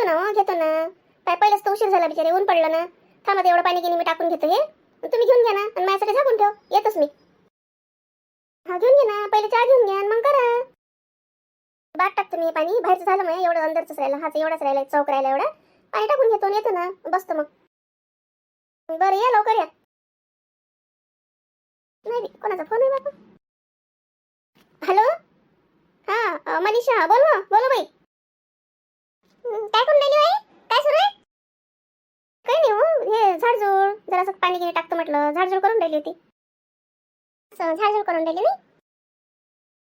घेतो ना हो, घेतो ना. काय पहिलेच तर उशीर झाला बिचारे ऊन पडलं ना. थांबा एवढं पाणी गिनी मी टाकून घेतो हे. तुम्ही घेऊन घ्या ना आणि माझ्यासाठी झाकून ठेव. येतोच मी. हा घेऊन घे ना. पहिले चहा घेऊन घ्या मग करा. बाट टाकतो मी पाणी. बाहेरचं झालं मग एवढं अंदरच राहिलं. हाच एवढाच राहिला चौक राहिला एवढा. पाणी टाकून घेतो येतो ना. बसतो मग. बरं या लवकर या. नाही कोणाचा फोन आहे बाबा? हॅलो? हा मनीषा बोल ना. बोलो बाई. काय करून राहिली बाई? काय सुरू आहे? काही नाही हो हे झाडझूड जरासं पाणी गिरी टाकतो म्हटलं झाडझूड करून राहिली होती. असं झाडझूड करून राहिली मी?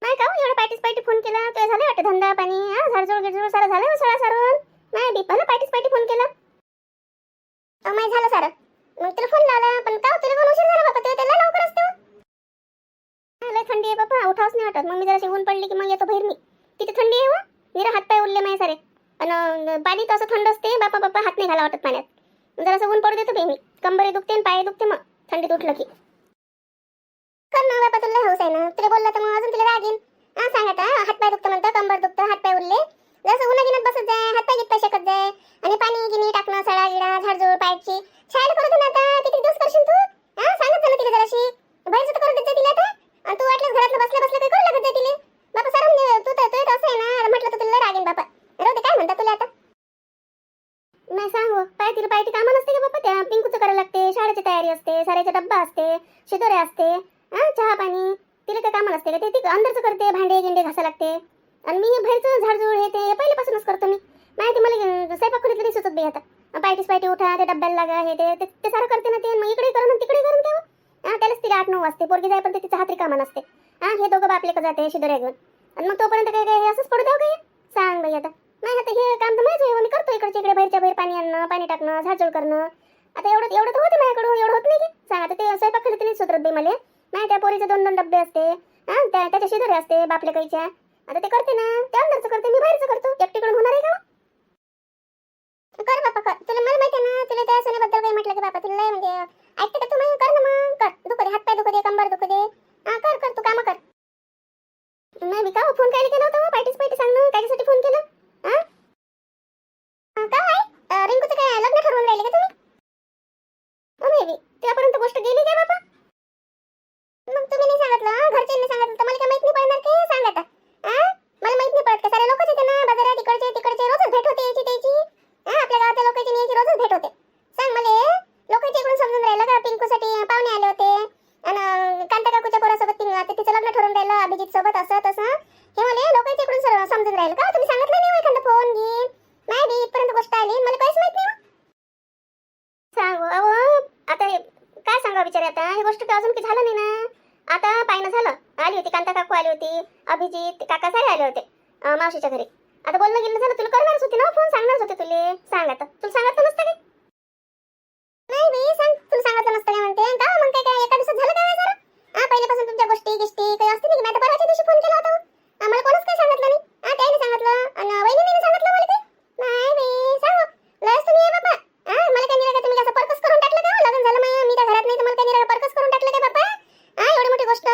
नाही का हो, एवढं पायटीस पायटी फोन केला तुला झालं वाटतं धंदा पाणी हा झाडझूड गिडझूड सारं झालं हो, सळा सारून नाही बी पायटीस पायटी फोन केला. माय झालं सारं. मग तुला फोन लावला पण का हो, तुला फोन उशीर झाला बाबा तुला त्याला लवकर असते लय थंडी आहे बाबा उठावच नाही वाटत. मग मी जराशी ऊन पडली की मग येतो बाहेर मी. किती थंडी आहे हो. निरा हात पाय उरले माझे सारे. आणि पाणी तर असं थंड असते बापा बापा हात नाही घाला वाटत पाण्यात. जरासं ऊन पडू देतो मी कंबरे दुखते आणि पाय दुखते मग थंडीत उठलं की. कर ना बापा तुला हौस आहे ना. तुला बोलला तर मग अजून तुला राग येईल सांगा सांग आता हात पाय दुखतं म्हणतं कंबर दुखतं हात पाय उरले जसं उन्हा गिन्यात बसत जाय हात पाय गित शेकत जाय आणि पाणी गिनी टाकणं सडा गिडा झाडझूड पायची शाळेला करू दे ना आता किती दिवस करशील तू हा सांगत जा ना तिला जराशी बाहेरचं तर करू देत जा तिला आता आणि तू वाटलं घरातलं बसल्या बसल्या काही करू लागत जाय तिला बापा सारं म्हणजे तू तर तू तर असं आहे ना म्हटलं तर तुला राग येईल बापा राहू दे काय म्हणता तुला आता नाही सांग हो. पाय तिला पायटी कामं नसते का बाबा त्या पिंकूचं करायला लागते शाळेची तयारी असते साऱ्याचा डब्बा असते शिदोरे असते हा चहा पाणी तिला काय कामं नसते का ते ती अंदरचं करते भांडे गिंडे घासा लागते आणि मी हे बाहेरचं झाडझूड हे ते हे पहिल्यापासूनच करतो मी माहिती मला अं, स्वयंपाक खोलीत नाही सुचत बाई आता पायटीस पायटी उठा ते डब्याला लागा हे ते ते- ते सारं करते ना ते मग इकडे करून तिकडे करून तेव्हा हा त्यालाच तिला आठ नऊ वाजते. पोरगी जाय तिचा हातरी कामा नसते. हा हे दोघं बापले का जाते शिदोऱ्या घेऊन. आणि मग तोपर्यंत काय काय असंच पडू द्या काय सांग बाई आता. नाही आता हे काम तर माझं आहे मी करतो इकडच्या इकडे बाहेरच्या बाहेर पाणी आणणं पाणी टाकणं झाडझूड करणं. आता एवढं एवढं तर होते माझ्याकडून एवढं होत नाही की. सांग आता ते स्वयंपाक खाली नाही सुधरत बाई मला. नाही त्या पोरीचे दोन दोन डब्बे असते. हा त्या त्याच्या शिदोरे असते बापले काहीच्या आता ते करते ना. त्या अंदरचं करते मी बाहेरचं करतो. एकटीकडून होणार आहे का कर बापा कर. तुला मला माहिती आहे ना तुला त्या सोन्याबद्दल काही म्हटलं की बापा तुला म्हणजे ऐकते का तू? मग कर ना मग. कर. दुखू दे. हात पाय दुखू दे. कंबर दुखू दे. हा कर कर. तू कामं कर. नाही मी का हो फोन काय केला होता पायटीस पार्टी सांग ना त्याच्यासाठी फोन केला? हा, का आहे अं, रिंकूचं काय लग्न ठरवून राहिले का तुम्ही हो, बेबी त्यापर्यंत गोष्ट गेली काय बाबा मग तुम्ही नाही सांगितलं हं? घरच्यांनी सांगितलं तर मला काय माहीत नाही पडणार काय सांग आता हा मला माहीत नाही पडत का सारे लोकच येते ना बाजारात इकडचे तिकडचे रोजच भेट होते याची त्याची हा आपल्या गावातल्या लोकांची याची रोजच भेट होते सांग मला लोकांच्या इकडून समजून राहिलं का पिंकूसाठी पाहुणे आले होते आणि कांता काकूच्या पोरासोबत ती आता तिचं लग्न ठरून राहिलं अभिजित सोबत असं तसं हे मला लोकांच्या इकडून सर्व समजून राहिलं का तुम्ही सांगितलं नाही हो एखादा फोन घेईन नाही बी इथपर्यंत गोष्ट आली मला काहीच माहीत नाही हो. सांगू अहो आता हे काय सांगा बिचारे आता ही गोष्ट तर अजून काही झालं नाही ना आता पायनं झालं आली होती कांता काकू आली होती अभिजित काका सारे आले होते मावशीच्या घरी. आता बोलणं गेलं झालं तुला करणारच होती ना फोन सांगणारच होते तुले? सांग आता. तुला सांगितलं नसतं काय नाही बाई सांग. तुला सांगितलं नसतं काय म्हणते. का? मग काय काय एका दिवसात झालं काय जरा हा पहिल्यापासून तुमच्या गोष्टी गिष्टी काही असतील की? माझ्या परवाच्या दिवशी फोन केला होता. आम्हाला कोणच काय सांगितलं नाही. हा त्याने सांगितलं आणि वहिनीने सांगितलं मला काही? नाही बाई सांग. लस तुम्ही आहे बाबा हा मला काय निरागा तुम्ही असं पर्कस करून टाकलं का? लग्न झालं माय मी त्या घरात नाही तर मला काय निरागा पर्कस करून टाकलं काय बाबा हा एवढी मोठी गोष्ट.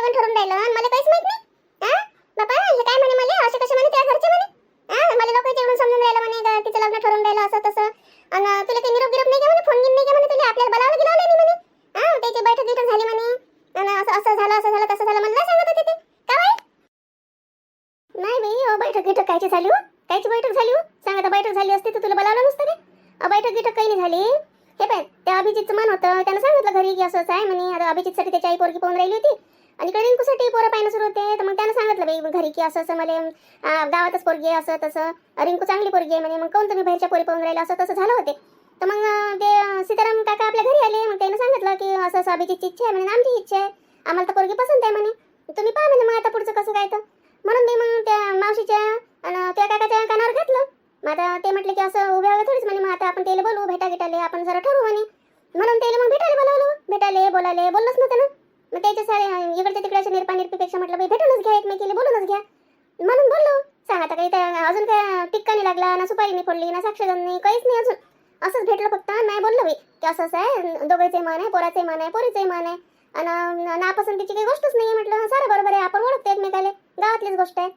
लग्न ठरून राहिलं. आणि मला काहीच माहीत नाही. हा? बाबा हे काय म्हणे मला? असे कसे म्हणे? त्या घरचे म्हणे. हा मला लोक एवढून समजून राहिलं म्हणे तिचं लग्न ठरून राहिलं असं तसं. आणि तुला काही निरोप गिरोप नाही का म्हणे? फोन गिन नाही का म्हणे तुला? आपल्याला बोलावलं गेलं नाही म्हणे. हा त्याची बैठक बिठक झाली म्हणे. आणि असं असं झालं असं झालं तसं झालं मला सांगत होते ते. काय नाही बाई अहो, बैठक गिठक कायची झाली हो? कायची बैठक झाली हो? सांग आता बैठक झाली असती तर तुला बोलावलं नसतं काय अहो, बैठक गिठक काही नाही झाली. हे पण त्या अभिजितचं मन होतं. त्यानं सांगितलं घरी की असंच आहे म्हणे. आता अभिजितसाठी त्याची आई पोरगी पाहून राहिली होती. आणि इकडे रिंकूसाठी पोरं पाहिणं सुरू होते तर मग त्यानं सांगितलं बाई घरी की असं असं मला गावातच पोरगी आहे असं तसं. रिंकू चांगली पोरगी आहे म्हणे मग कोण तुम्ही बाहेरच्या पोरी पाहून राहिलं असं तसं झालं होते. तर मग ते सीताराम काका आपल्या घरी आले मग त्यानं सांगितलं की असं असं अभिजितची इच्छा आहे म्हणे आमची इच्छा आहे. आम्हाला तर पोरगी पसंत आहे म्हणे. तुम्ही पहा म्हणे मग आता पुढचं कसं काय तर. म्हणून मी मग त्या मावशीच्या आणि त्या काकाच्या कानावर घातलं. मग आता ते म्हटलं की असं उभ्या उभ्या थोडीच म्हणे मग आता आपण त्याला बोलू भेटा गिटाले आपण जरा ठरवू म्हणे. म्हणून त्याला मग भेटायला बोलावलं. भेटायले बोलायले बोललोच नव्हतं ना. मग त्याच्या सारे इकडच्या तिकडच्या निरपा निरपीपेक्षा म्हटलं बाई भेटूनच घ्या एकमेकीला बोलूनच घ्या. म्हणून बोललो सांग आता काही त्या अजून काय टिक्का नाही लागला ना सुपारी नाही फोडली ना साक्षगंध नाही काहीच नाही अजून. असंच भेटलं फक्त नाही बोललो बाई. की असं असं आहे दोघांचे मन आहे पोराचे मन आहे पोरीचे मन आहे आणि नापसंतीची काही गोष्टच नाही म्हटलं. सारं बरोबर आहे आपण ओळखतो एकमेकाले गावातलीच गोष्ट आहे.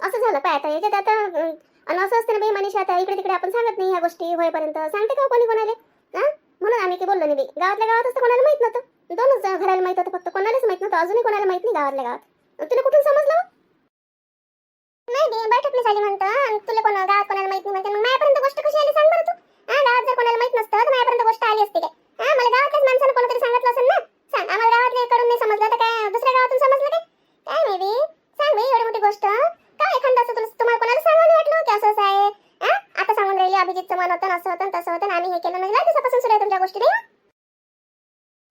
असं झालं पाय आता याच्यात आता आणि असं असतं ना बाई मनीषा आता इकडे तिकडे आपण सांगत नाही ह्या गोष्टी होईपर्यंत. सांगते का हो कोणी कोणाला? हा? म्हणून आम्ही की बोललो नाही बाई. गावातल्या गावात असतं कोणाला माहीत नव्हतं. दोनच घराला माहीत होतं फक्त कोणालाच माहीत नव्हतं अजूनही कोणाला माहीत नाही गावातल्या गावात. तुला कुठून समजलं? नाही बी बैठक नाही झाली म्हणतं. तुला कोण गावात कोणाला माहीत नाही म्हणते. मग माझ्यापर्यंत गोष्ट कशी आली सांग बरं तू? हा गावात जर कोणाला माहीत नसतं तर माझ्यापर्यंत गोष्ट आली असते काय? हा मला गावातल्याच माणसानं कोणतरी सांगितलं असेल ना? सांग आम्हाला गावातल्या कडून नाही समजलं तर काय दुसऱ्या गावातून समजलं काय? काय नाही बी. सांग बाई एवढी मोठी गोष्ट. काय एखादं असं तुला तुम्हाला कोणाला सांगावं वाटलं की असं असं आहे? हा आता सांगून राहिली अभिजितचं मन होतं असं होतं तसं होतं आम्ही हे केलं म्हणजे लय दिवसापासून सुरू आहे तुमच्या गोष्टी नाही?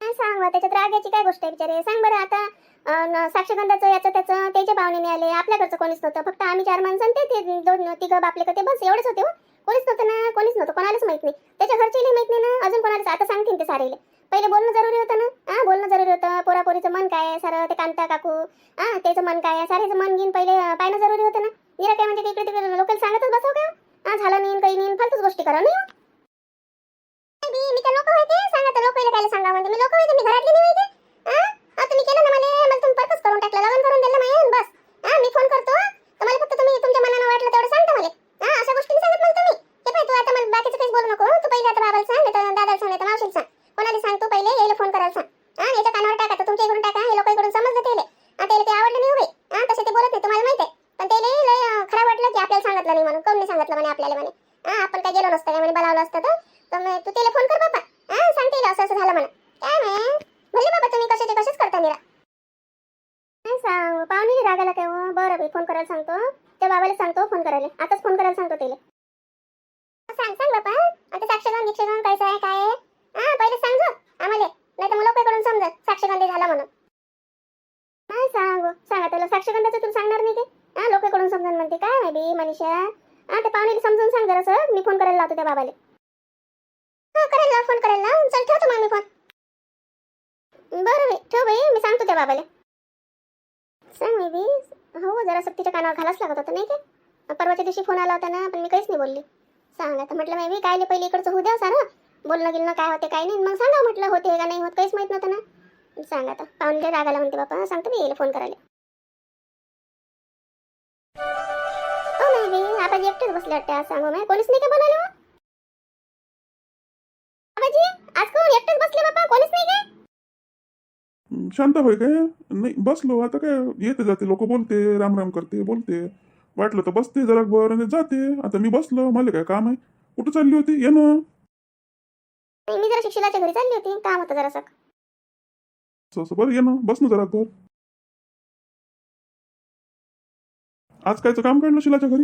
काय सांग बा, त्याच्यात रागाची काय गोष्ट आहे बिचारे? सांग बरं आता. साक्षगंधाचं याचं त्याचं त्याचे पाहुणे आले आपल्याकडचं कोणीच नव्हतं. फक्त आम्ही चार माणसं आणि ते ते दोन तिघं बापले का ते बस एवढेच होते हो. कोणीच नव्हतं ना कोणीच नव्हतं कोणालाच माहीत नाही. त्याच्या घरचेही माहीत नाही ना अजून कोणालाच. आता सांगतील ते सारेले. पहिले बोलणं जरुरी होतं ना? हा बोलणं जरुरी होतं. पोरापोरीचं मन काय आहे? सारं ते कांता काकू. हा त्याचं मन काय आहे? सारेचं मन घेऊन पहिले अं, पाहणं जरुरी होतं ना? निरा काय म्हणजे इकडे तिकडे लोकल सांगतच बसव का? हा झालं नाही काही नाही फालतूच गोष्टी करा नाही हो. बी, मी तर लोक होते. सांगा तर लोक काय सांगा म्हणजे मी लोक होते मी घरातली नाही होते हा? तुम्ही केलं ना मला मला तुम्ही पर्पज करून टाकलं. लग्न करून दिलं माहिती बस. हा मी फोन करतो तर मला फक्त तुम्ही तुमच्या मनानं वाटलं तेवढं सांगता मला. हा अशा गोष्टी सांगत मला तुम्ही. ते पाहिजे तू आता मला बाकीचं काहीच बोलू नको हो. तू पहिले आता बाबाला सांग तर दादाला सांग तर मावशीला सांग. कोणाला सांग तू पहिले यायला फोन करायला सांग. हा याच्या कानावर टाका तर तुमच्या इकडून टाका हे लोक इकडून समजलं त्याला हा त्याला ते आवडलं नाही उभे हा तसे ते बोलत नाही तुम्हाला माहिती आहे पण त्याला लय अं, खराब वाटलं की आपल्याला सांगितलं नाही म्हणून कोण नाही सांगितलं म्हणे आपल्याला म्हणे हा आपण काय गेलो नसतं काय म्हणे बोलावलं असतं तर तर मग तू त्याला फोन कर बाबा हा सांगते येईल असं असं झालं म्हणा काय म्हणे भले बाबा तुम्ही कशाचे कसेच करता निरा नाही सांग पाहुणे रागायला काय हो? बरं बाई फोन करायला सांगतो त्या बाबाला सांगतो फोन करायला आताच फोन करायला सांगतो त्याला सांग सांग बाबा आता साक्षगंध निक्षगंध कायचं आहे काय आहे हा पहिले सांग जो आम्हाला नाही तर मग लोकांकडून समजत साक्षगंधी झाला म्हणून नाही सांग सांगा त्याला साक्षगंधाचं तुला सांगणार नाही ते हा लोकांकडून समजून म्हणते काय माहिती मनीषा हा त्या पाहुणेला समजून सांग जरा सर मी फोन करायला लावतो त्या बाबाला हा करायला फोन करायला ना. चल ठेवतो मग मी फोन बरं बाई ठेव बाई मी सांगतो त्या बाबाला. सांग मी बी हो जरा सक्तीच्या कानावर घालाच लागत होतं नाही का? परवाच्या दिवशी फोन आला होता ना पण मी काहीच नाही बोलली. सांग आता म्हटलं मी बी नाही पहिले इकडचं? होऊ द्या सारं. बोलणं गेलं काय होते काय नाही. मग सांगा म्हटलं होते का नाही होत काहीच माहीत नव्हतं ना. सांग आता पाहुणे रागाला म्हणते बापा. सांगतो मी येईल फोन करायला. हो नाही बी आबाजी एकटेच बसले वाटते आज. सांगू नाही कोणीच नाही का बोलायला मग? आबाजी आज कोण एकटेच बसले बापा कोणीच नाही काय? शांत होय काय? नाही बसलो आता काय येते जाते लोक बोलते राम राम करते बोलते. वाटलं तर बसते जरा बरं आणि जाते. आता मी बसलो मला काय काम आहे? कुठं चालली होती? ये ना. नाही, मी जरा शिक्षणाच्या घरी चालली होती. काम होतं जरासं. असं असं बरं ये ना बस ना जरा भर आज कायचं काम काढलं शिलाच्या घरी?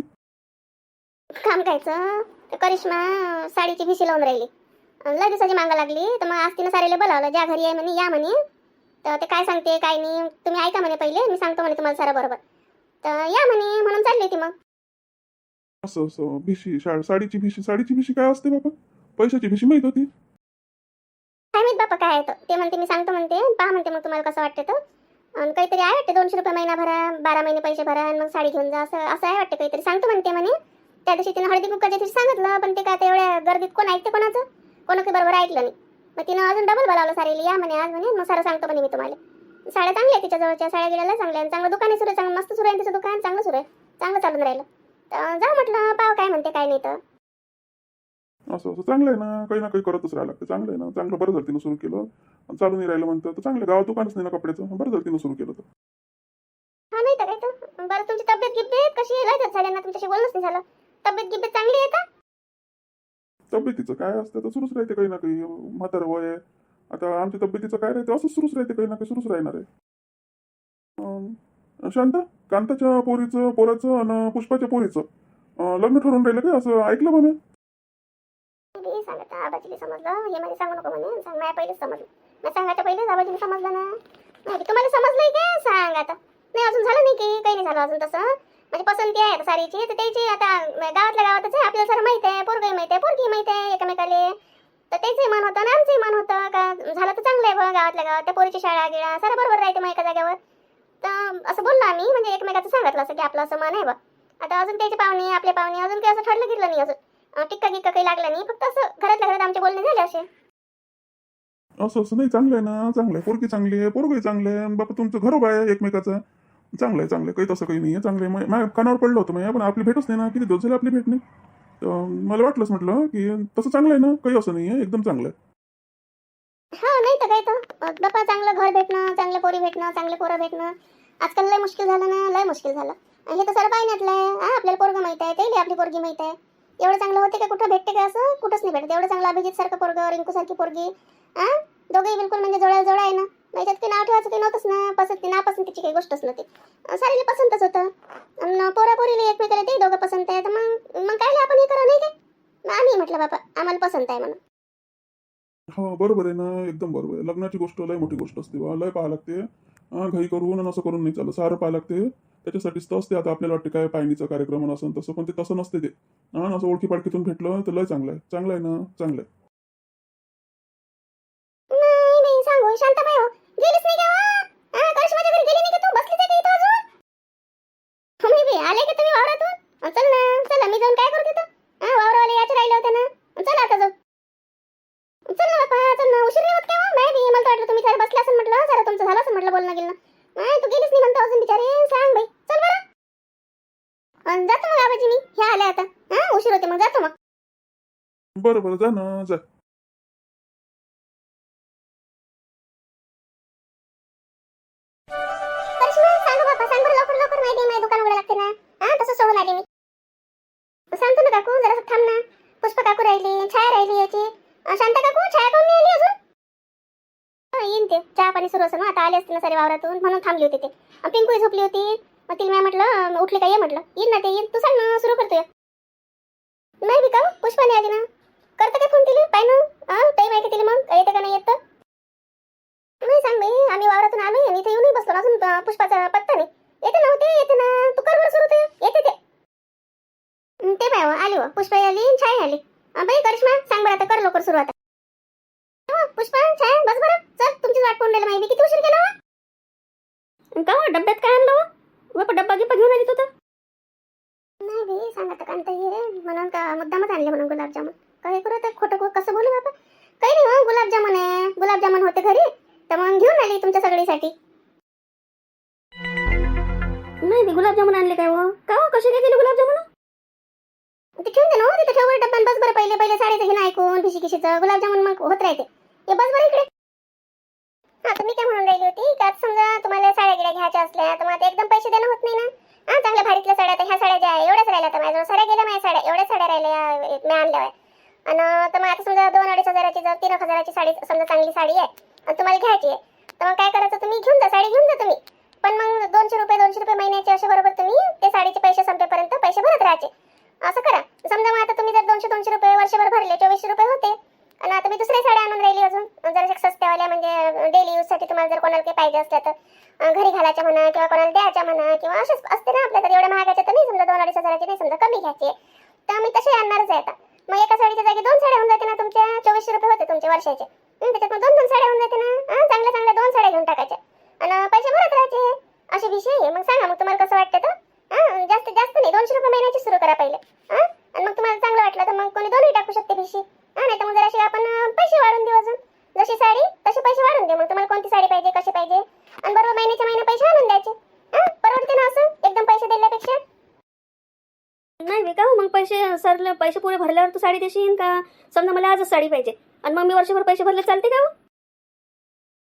काम कायचं? ते करिश्मा साडीची भिशी लावून राहिली. लय दिवसाची मागा लागली. तर मग आज तिनं सारेला बोलावलं ज्या घरी आहे म्हणे या म्हणे. तर ते काय सांगते काय नाही तुम्ही ऐका म्हणे पहिले मी सांगतो म्हणे तुम्हाला सारं बरोबर. तर या म्हणे म्हणून चालली होती मग. असं असं भिशी साडीची भिशी साडीची भिशी काय असते बाबा? पैशाची भिशी माहीत होती. काय माहीत बापा काय आहे तर ते म्हणते मी सांगतो म्हणते पहा म्हणते मग तुम्हाला कसं वाटतं तर. आणि काहीतरी आहे वाटते दोनशे रुपये महिना भरा बारा महिने पैसे भरा आणि मग साडी घेऊन जा असं असं आहे वाटते काहीतरी. सांगतो म्हणते म्हणे. त्या दिवशी तिनं हळदी कुक्काच्या दिवशी सांगितलं पण ते काय आता एवढ्या गर्दीत कोण ऐकते कोणाचं? कोण काही बरोबर ऐकलं नाही. मग तिनं अजून डबल बोलावलं सारेली या म्हणे आज म्हणे मग सारं सांगतो म्हणे मी तुम्हाला. साड्या चांगल्या आहेत तिच्या जवळच्या साड्या गिड्याला चांगल्या आहेत. चांगलं दुकान आहे सुरू चांगलं मस्त सुरू आहे तिचं दुकान चांगलं सुरू आहे. चांगलं चालून राहिलं. तर जा म्हटलं पाव काय म्हणते काय नाही तर. असं असं चांगलं आहे ना काही ना काही करतच राहायला लागतं. चांगलं आहे ना चांगलं बरं झालं तिनं सुरू केलं. आणि चालू नाही राहिलं म्हणतं तर चांगलं गावात दुकानच नाही ना कपड्याचं. बरं झालं तिनं सुरू केलं तर. हा नाही तर काय तर. बरं तुमची तब्येत गिब्येत कशी आहे? लय झाले ना तुमच्याशी बोलणंच नाही झालं. तब्येत गिब्येत चांगली आहे का तब्येतीचं काय असतं? तर सुरूच राहते काही ना काही. म्हातारं वय आहे. आता आमच्या तब्येतीचं काय राहते? असं सुरूच राहते काही ना काही. सुरूच राहणार आहे. शांत? कांताच्या पोरीचं पोराचं आणि पुष्पाच्या पोरीचं. लग्न ठरवून राहिलं काय? असं ऐकलं बा मी. मी सांगत समजलं. हे मला सांगू नको म्हणे. सांग माझ्या पहिलेच समजलं. मी सांगायच्या पहिलेच आबाजीला समजलं ना. तुम्हाला समजलंय काय सांग आता. नाही अजून झालं नाही की काही नाही झालं अजून तसं. म्हणजे पसंती आहे आता सारीची. तर त्याची आता गावातल्या गावातच आहे. आपल्याला सर माहीत आहे. पोरगही माहीत आहे. पोरगी माहीत आहे एकमेकाले. तर त्याचंही मन होतं आणि आमचंही मन होतं. का झालं तर चांगलं आहे बघ गावातल्या गावात. त्या पोरीची शाळा गिळा सर बरोबर राहते मग एका जागेवर. तर असं बोललो आम्ही. म्हणजे एकमेकाचं सांगितलं असं की आपलं असं मन आहे बघ. आता अजून त्याचे पाहुणे आपले पाहुणे अजून काही असं ठरलं गिरलं नाही अजून. टिक्का गिक्का काही लागला नाही. फक्त असं घरातल्या घरात आमचे बोलणे झाले असे. असं असं नाही. चांगलं आहे ना. चांगलं आहे. पोरगी चांगली आहे. पोरगी चांगलं आहे. बाबा तुमचं घरोबा आहे एकमेकाचं. चांगलं आहे चांगलं आहे. काही तसं काही नाही आहे चांगलं आहे. मग माझ्या कानावर पडलं होतं. म्हणजे माझ्या पण आपली भेटच नाही ना. किती दिवस झाले आपली भेट नाही. तर मला वाटलंच म्हटलं की तसं चांगलं आहे ना. काही असं नाही आहे एकदम चांगलं आहे. हा नाही तर काय तर बापा चांगलं घर भेटणं चांगले पोरी भेटणं चांगले पोरं भेटणं. आजकाल लय मुश्किल झालं ना. लय मुश्किल झालं. आणि हे तर सर पाहिण्यातलं आहे. हा आपल्याला पोरगं माहीत आहे. तेही आपली पोरगी माहीत आहे. एवढं चांगलं होते का? कुठं भेटते का असं? कुठंच नाही भेटत. एवढं चांगलं अभिजित सारखं पोरगं रिंकू सारखी पोरगी. हा दोघेही बिलकुल म्हणजे जोड्या जोडा आहे ना. याच्यात काही नाव ठेवायचं काही नव्हतंच ना. पसंती नापसंतीची काही गोष्टच नव्हती. अ, सारीला पसंतच होतं. पोरापोरीला एकमेकाला ते दोघं पसंत आहे. तर मग मग काय आपण हे करा नाही काय मग आम्ही म्हटलं बाबा आम्हाला पसंत आहे म्हणून. हो बरोबर आहे ना. एकदम बरोबर आहे. लग्नाची गोष्ट लय मोठी गोष्ट असते बा. लय पाहा लागते. हा घाई करून असं करून नाही चालत. सारं पाहा लागते. त्याच्यासाठीच तर असते. आता आपल्याला वाटते काय पायणीचा कार्यक्रम असं तसं पण ते तसं नसते ते. हा असं ओळखी पाडखीतून भेटलं तर लय चांगलं आहे. चांगलं आहे ना? चांगलं आहे. नाही नाही सांगू शांताबाई हो. गेलीच नाही का? वा? हा करिश्माच्या घरी गेली नाही का तू? बसलीच आहे का इथं अजून? हो, तुम्ही बी. आले का तुम्ही वावरातून? चल ना चला मी जाऊन काय करू तिथं हा वावरवाले याचे राहिले होते ना. अं, चला आता जाऊ. चल ना बापा चल ना. उशीर नाही होत काय नाही बी मला तर वाटलं तुम्ही सारे बसले असेल म्हटलं. सारं तुमचं झालं असेल म्हटलं बोलणं गेलं नाही तू गेलीच नाही म्हणतो अजून बिचारे. सांग बाई. चल बरं. जातो मग आबाजी मी हे आले आता. हा उशीर होते मग. जातो मग. बरं बरं. जा ना जा. पाणी सुरू असं ना आता आले असते ना सारे वावरातून म्हणून थांबली होती ते. अं, पिंकू झोपली होती. मग तिला मी म्हटलं उठली का? ये म्हटलं. येईन ना ते येईन. तू सांग ना सुरू करतोय. नाही बी का? पुष्पा नाही आली ना. करतं काय फोन तिला? पाय ना. टाईम आहे का तिला मग? येते का नाही येत नाही सांग बाई. आम्ही वावरातून आलोय. आणि इथे येऊनही बसलो अजून पुष्पाचा पत्ता नाही. येते ना होते येते ना. तू कर बरं सुरू येते ते. ते पाय हो, आली हो. व पुष्पा आली छाय आली. बाई करिश्मा सांग बरं आता कर लवकर सुरू आता पुष्पा छाया बस बरं. चल तुमची वाट पाहून राहिली माहिती. किती उशीर केला? का हो, डब्यात काय आणलं? बापा डब्बा गिब्बा घेऊन आली तू तर. नाही बाई सांग आता कांता हे. म्हणून का मुद्दामच आणले म्हणून गुलाबजामुन. काय करू आता खोटं कसं बोलू बाबा? काही नाही हो गुलाबजामुन आहे. गुलाबजामुन होते घरी. तर मग घेऊन आली तुमच्या सगळीसाठी. नाही ते गुलाबजामुन आणले काय हो? का हो? कसे काय केले गुलाबजामुन? ते ठेवून दे ना हो तिथे ठेव बरं डब्बान बस बरं पहिले पहिले साडीचं घेणं ऐकून भिशी किशीचं गुलाबजामुन मग होत राहते. ये बस बरं इकडे. हा तुम्ही काय म्हणून राहिली होती का समजा तुम्हाला साड्या गिड्या घ्यायच्या असल्या तर मग आता एकदम पैसे देणं होत नाही ना. हा चांगल्या भारीतल्या साड्या तर ह्या साड्या ज्या आहे एवढ्याच राहिल्या तर माझ्याजवळ. साड्या गेल्या माझ्या साड्या एवढ्या साड्या राहिल्या मी आणल्या आहे आणि तर मग आता समजा दोन अडीच हजाराची जर तीन हजाराची साडी समजा चांगली साडी आहे आणि तुम्हाला घ्यायची आहे तर मग काय करायचं तुम्ही घेऊन जा साडी घेऊन जा तुम्ही. पण मग दोनशे रुपये दोनशे रुपये महिन्याचे असे बरोबर तुम्ही ते साडीचे पैसे संपेपर्यंत पैसे भरत राहायचे. असं करा. समजा मग आता तुम्ही जर दोनशे दोनशे रुपये वर्षभर भरले चोवीसशे रुपये होते आणि आता मी दुसऱ्या साड्या आणून राहिली अजून. जरा सस्त्यावाल्या म्हणजे डेली यूजसाठी तुम्हाला जर कोणाला काही पाहिजे असल्या तर घरी घालायच्या म्हणा किंवा कोणाला द्यायच्या म्हणा किंवा असेच असते ना आपल्या तर. एवढ्या महागाच्या तर नाही समजा दोन अडीच हजाराची नाही समजा कमी घ्यायची तर मी तसे आणणारच आहे आता. मग एका साडीच्या जागी दोन साड्या होऊन जाते ना तुमच्या चोवीसशे रुपये होते तुमचे वर्षाचे. त्याच्यात मग दोन दोन साड्या होऊन जाते ना चांगल्या चांगल्या दोन साड्या घेऊन टाकायच्या. आणि पैसे भरत राहायचे. असे विषय आहे. मग सांगा मग तुम्हाला कसं वाटतं तर? हा जास्त जास्त नाही दोनशे रुपये महिन्याची सुरू करा पहिले. हा आणि मग तुम्हाला चांगलं वाटलं तर मग कोणी दोन्ही टाकू शकते भिशी. नाही तर मग जराशी आपण पैसे वाढून देऊ अजून. जशी साडी तसे पैसे वाढून दे मग तुम्हाला कोणती साडी पाहिजे कशी पाहिजे? आणि बरोबर महिन्याच्या महिने पैसे आणून द्यायचे. परवडते ना असं? एकदम पैसे दिल्यापेक्षा? नाही मी का हो? मग पैसे सरले पैसे पुरे भरल्यावर तू साडी देशील का? समजा मला आजच साडी पाहिजे. आणि मग मी वर्षभर पैसे भरले चालते का हो?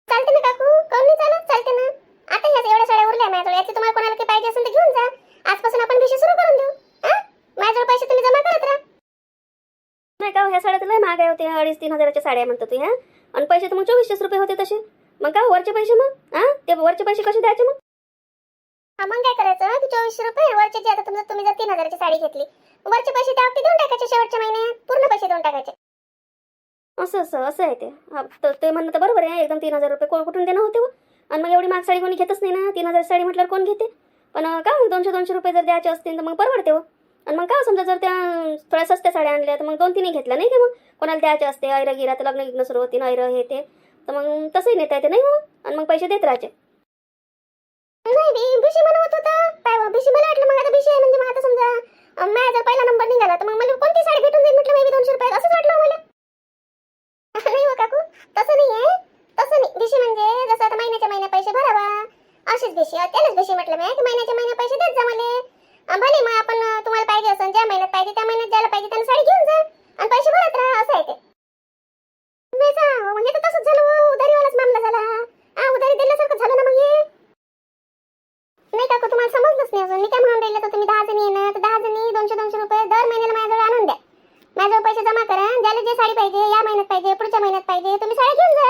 चालते ना काकू काऊन नाही चालत चालते ना आता ह्याच एवढ्या साड्या उरल्या माझ्याजवळ याची तुम्हाला कोणाला काही पाहिजे असेल तर घेऊन जा आजपासून आपण भिशी सुरू करून देऊ हा माझ्याजवळ पैसे तुम्ही जमा करत राहा नाही का हो, ह्या साड्या तर लय महाग आहे होते अडीच तीन हजाराच्या साड्या म्हणतो तू ह्या आणि पैसे तर मग चोवीसशेच रुपये होते तसे. मग का हो, वरचे पैसे मग? हा? ते वरचे पैसे कसे द्यायचे मग? हा मग काय करायचं? की चोवीसशे रुपये वरचे जे आता तुमचं तुम्ही जर तीन हजाराची साडी घेतली वरचे पैसे त्या वक्ती देऊन टाकायचे शेवटच्या महिन्यात पूर्ण पैसे देऊन टाकायचे. असं असं असं आहे ते. हा, तर ते म्हणणं तर बरोबर आहे एकदम तीन हजार रुपये कोण कुठून देणं होते हो? आणि मग एवढी महाग साडी कोणी घेतच नाही ना? तीन हजार साडी म्हटल्यावर कोण घेते? पण का मग दोनशे दोनशे रुपये जर द्यायचे असतील तर मग परवडते हो आणि मग काय हो, समजा जर त्या थोड्या सस्त्या साड्या आणल्या तर मग दोन तीनही घेतल्या नाही का मग? कोणाला द्यायचे असते ऐरा गिरा तर लग्न गिग्न सुरू होती ऐरं हे ते. तर मग तसंही नेता येते नाही हो? आणि मग पैसे देत राहायचे. नाही बी भिशी म्हणत होता. काय बा, भिशी मला वाटलं मग आता भिशी आहे म्हणजे मग आता समजा माझा जर पहिला नंबर निघाला तर मग मला कोणती साडी भेटून जाईल? म्हटलं मी दोनशे रुपयात असंच वाटलं मला. नाही हो काकू. तसं नाही आहे. तसं नाही. भिशी म्हणजे जसं आता महिन्याच्या महिन्या पैसे भरावा. अशीच भिशी त्यालाच भिशी म्हटलं मी की मी काय म्हणून राहिले तर तुम्ही दहा जणी येणार तर दहा जणी दोनशे दोनशे रुपये दर महिन्याला माझ्याजवळ आणून द्या माझ्याजवळ पैसे जमा करा ज्याला जे साडी पाहिजे या महिन्यात पाहिजे पुढच्या महिन्यात पाहिजे तुम्ही साडी घेऊन जा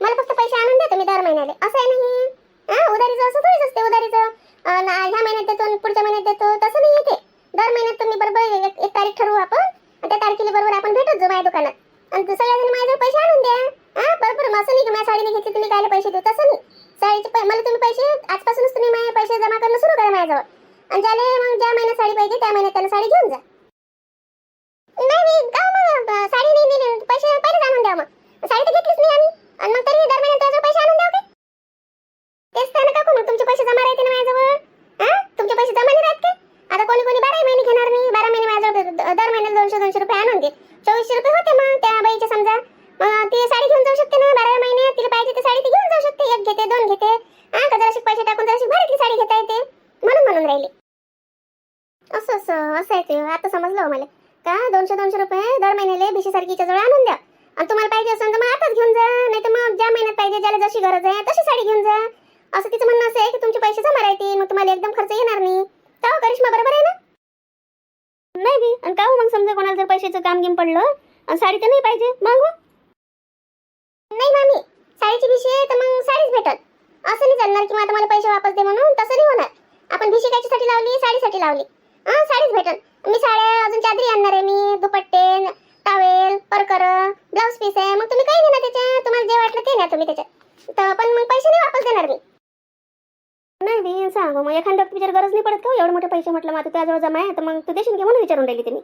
मला फक्त पैसे आणून द्या तुम्ही दर महिन्याला असं आहे नाही हा उधारीचं असं थोडीच असते उधारीचं अं, ना- ह्या महिन्यात देतो आणि पुढच्या महिन्यात देतो तसं नाही येते दर महिन्यात तुम्ही बरोबर एक एक तारीख ठरवू आपण आणि त्या तारखेला बरोबर आपण भेटत जाऊ माझ्या दुकानात आणि सगळ्याजण माझ्याजवळ पैसे आणून द्या हा बरोबर मग असं नाही की माझ्या साडीने घेतली तुम्ही कायला पैसे देऊ तसं नाही साडीचे पै- मला तुम्ही पैसे आजपासूनच तुम्ही माझे पैसे जमा करणं सुरू करा माझ्याजवळ आणि ज्याला मग ज्या महिन्यात साडी पाहिजे त्या महिन्यात त्याला साडी घेऊन जा नाही नाही का मग अं, साडी नाही दिली पैसे पहिलेच आणून द्या मग साडी तर घेतलीच नाही आम्ही आणि मग तरी दर महिन्यात त्याच्यावर पैसे आणून द्या का तेच तर ना काकू मग तुमचे पैसे जमा राहते ना माझ्याजवळ हा तुमचे पैसे जमा नाही राहत का आता कोणी कोणी बारा महिने घेणार नाही बारा महिने माझ्याजवळ द- दर महिन्याला दोनशे दोनशे रुपये आणून दे चोवीसशे रुपये होते मग त्या बाईचे समजा मग ती साडी घेऊन जाऊ शकते ना बारा महिने तिला पाहिजे ती साडी ती घेऊन जाऊ शकते एक घेते दोन घेते. हा का जराशी पैसे टाकून जराशी भारीतली साडी घेता येते. म्हणून म्हणून राहिली. असं असं असं आहे ते. आता समजलं हो मला. का दोनशे दोनशे रुपये दर महिन्याला भिशी सारखीच्या जवळ आणून द्या. आणि तुम्हाला पाहिजे असेल तर मग आताच घेऊन जा. नाही तर मग ज्या महिन्यात पाहिजे ज्याला जशी गरज आहे तशी साडी घेऊन जा. असं तिचं म्हणणं असं आहे की तुमचे पैसे जमा राहतील मग तुम्हाला एकदम खर्च येणार नाही. का हो, करिश्मा बरोबर आहे ना? नाही बी. आणि का हो मग समजा कोणाला जर पैशाचं काम गिम पडलं? आणि साडी तर नाही पाहिजे. मग हो. नाही मामी. साडीची भिशी आहे तर मग साडीच भेटल. असं नाही चालणार की मग आता मला पैसे वापस दे म्हणून तसं नाही होणार. आपण भिशी कायच्यासाठी लावली साडीसाठी लावली. हा साडीच भेटल. मी साड्या अजून चादरी आणणार आहे मी दुपट्टे टावेल परकर ब्लाऊज पीस आहे. मग तुम्ही काही ना त्याच्या तुम्हाला जे वाटलं ते न्या तुम्ही त्याच्यात. तर पण मग पैसे नाही वापस देणार मी. नाही सांग. मग एखाद्या विचार गरज नाही पडत का हो? एवढे मोठे पैसे म्हटलं मग त्याजवळ जमा आहे तर मग तू देशील की म्हणून विचारून राहिली तुम्ही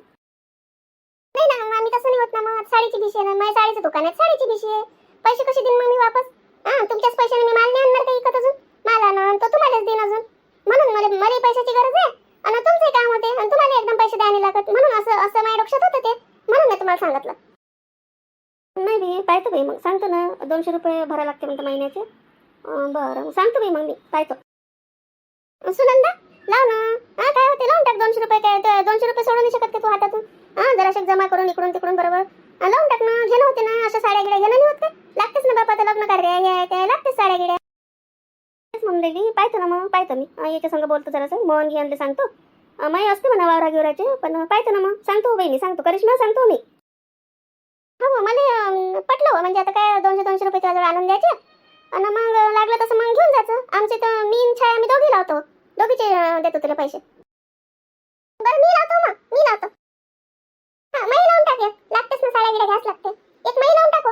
नाही ना मग आम्ही तसं नाही होत ना मग. साडीची भिशी आहे ना माझ्या साडीचं दुकान आहे. साडीची भिशी आहे. पैसे कसे देईन मग मी वापस? हा तुमच्याच पैशाने मी माल नाही आणणार का इकत अजून? माल आणून तो तुम्हालाच देईन अजून. म्हणून मला मला पैशाची गरज आहे. आणि तुमचे काम होते आणि तुम्हाला एकदम पैसे द्यायला लागत. म्हणून असं असं माझ्या डोक्षात होतं ते. म्हणून मी तुम्हाला सांगितलं. नाही बाई पाहतो बाई मग. सांगतो ना दोनशे रुपये भरायला लागते म्हणतो महिन्याचे. बरं मग सांगतो बाई मग मी. पाहतो. सुनंदा लाव ना. हा काय होते? लावून टाक दोनशे रुपये. काय ते दोनशे रुपये सोडू नाही शकत का तू हातातून? हा जराशे जमा करून इकडून तिकडून बरोबर. लावून टाक ना घेणं होते ना अशा साड्या गिड्या. घेणं नाही होत लागतेच ना बापा लग्न कार्य हे आहे, लागतेच साड्या गिड्या. तेच पाहतो ना मग पाहतो मी. याच्या संग बोलतो जरासं. मोहन घे आणले सांगतो. माही असते म्हणा वावरा गिवराचे पण पाहतो ना मग. सांगतो बहिणी सांगतो. करिश्मा सांगतो मी. हो मला पटलं हो. म्हणजे आता काय दोनशे दोनशे रुपये त्याजवळ आणून द्यायचे? आणि मग लागलं तसं मग घेऊन जायचं. आमचे तर मी छाया आम्ही दोघी लावतो. दोघीचे देतो तुला पैसे. बरं मी लावतो मग. मी लावतो हा मै लावून टाक एक. लागतेच ना साड्या गिड्या घ्यास लागते एक मै लावून टाकू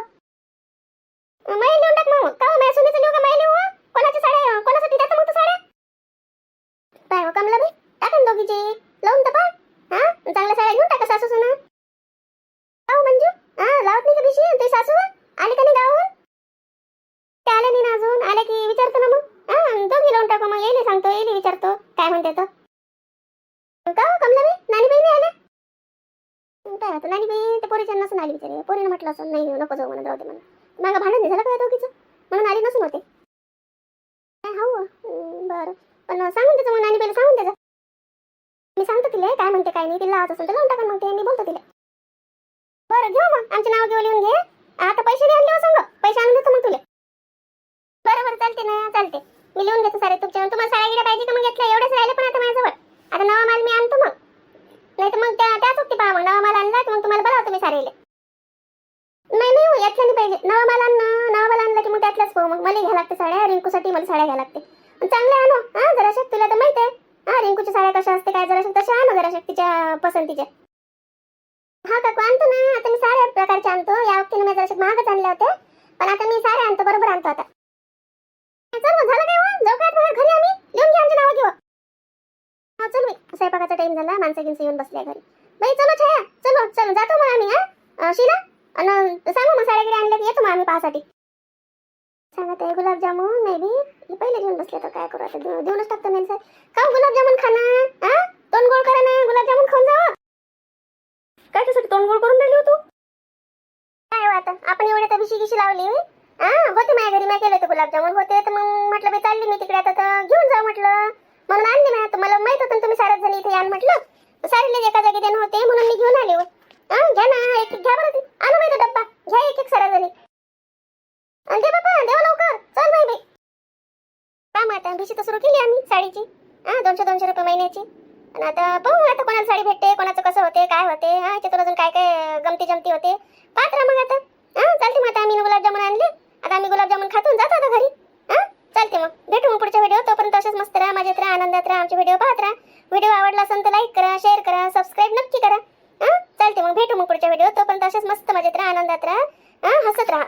मै लिहून टाक मग का माझ्या सुनीचं लिहू का मै लिहू हं? कोणाच्या साड्या अं, कोणासाठी देतो मग तू साड्या पाय हो कमला बाई टाकन दोघीचे लावून तर पहा हा चांगल्या साड्या घेऊन टाका सासू सुना हो मंजू हा लावत नाही का भिशी तुझी सासू आली का नाही गावाहून ते आले नाही ना अजून आले की विचारतो ना मग हा दोघी लावून टाकू मग येईल सांगतो येईल विचारतो काय म्हणते तर का हो कमलाबाई नानी बाई नाही आल्या काय होतं नानी बाई ते पोरीच्या नसून आली विचारे पोरीनं म्हटलं असं नाही नको जाऊ म्हणून राहू दे म्हणून मागं भांडण नाही झालं का या दोघीचं म्हणून आली नसून होते काय हो हं, बरं पण त्याचं मग सांगून त्याचं मी सांगतो तिला काय म्हणते काय नाही तिला आज असेल तर लावून टाका मग ते मी बोलतो तिला बरं घेऊ मग आमचे नाव घेऊ लिहून घे. आता पैसे नाही आणले हो सांग पैसे आणून देतो मग तुला. बरं बरं चालते ना चालते. मी लिहून घेतो सारे तुमच्या तुम्हाला साड्या गिड्या पाहिजे का मग घेतल्या? एवढ्याच राहिले पण आता माझ्याजवळ. आता नवा माल मी आणतो मग. नाही तर मग त्या त्याच होती पहा मग नवा माल आणला की मग तुम्हाला बोलावतो मी सारेले. नाही नाही हो, यातल्या नाही पाहिजे. नवा माल आणणं नवा माल आणला की मग त्यातलाच पाहू मग. मला घ्या लागते साड्या रिंकूसाठी मला साड्या घ्या लागते. चांगले आणो. आणू हा जराशा तुला तर माहीत आहे. हा रिंकूच्या साड्या कशा असते काय जराशा तशा आणू जराशा तिच्या पसंतीच्या हा काकू आणतो ना. आता मी साऱ्या प्रकारचे आणतो. या वक्तीने मी जराशा महागच आणले होते पण आता मी साऱ्या आणतो बरोबर आणतो आता. चल झालं काय हो? जाऊ काय घरी आम्ही? लिहून घ्या आमचे नावं घेऊ हा चल मी. स्वयंपाकाचा टाइम झाला. माणसं गिनसं येऊन बसल्या घरी. बाई चलो छाया. चलो चलो जातो मग आम्ही हा. शिला? आणि सांगू मग साड्या गिड्या आणल्या की येतो मग आम्ही पाहासाठी. सांगा ते गुलाबजामुन मे बी पहिले घेऊन बसले तर काय करू आता? देऊ- देऊनच टाकतो मेल सर का हो गुलाबजामुन खाना हा तोंड गोड करा ना गुलाबजामुन खाऊन जावं. काय त्यासाठी तोंड गोड करून राहिली हो तू? काय हो आता? आपण एवढे तर भिशी गिशी लावली. हा होते माझ्या घरी मी केले होते गुलाबजामुन. होते तर मग म्हटलं बाई चालली मी तिकडे आता घेऊन जाऊ म्हटलं. म्हणून आणले मी आता मला माहीत होतं तुम्ही साऱ्याच जण इथे याल म्हटलं. सारेले एका जागी देणं होते म्हणून मी घेऊन आले हो. हा घ्या ना एक घ्या बरं ते. आणू बाई तो डब्बा घ्या एक एक साऱ्या जणी आणि दे बाबा देव लवकर चल बाई बाई काय मग आता भिशी तर सुरू केली आम्ही साडीची हां दोनशे दोनशे रुपये महिन्याची. आणि आता पाहू आता कोणाला साडी भेटते कोणाचं कसं होते काय होते हां याच्यातून अजून काय काय गमती जमती होते. पाहत राहा मग आता. हां चालते मग आता आम्ही गुलाबजामुन आणले. आता आम्ही गुलाबजामुन खातून जातो आता घरी. हा चालते मग. भेटू मग पुढच्या व्हिडिओ तोपर्यंत असेच मस्त राहा माझ्यात राहा आनंदात राहा आमचे व्हिडिओ पाहत राहा. व्हिडिओ आवडला असेल तर लाईक करा शेअर करा सबस्क्राईब नक्की करा. हां चालते मग. भेटू मग पुढच्या व्हिडिओ तोपर्यंत असेच मस्त मजेत राहा आनंदात राहा. हां हसत राहा.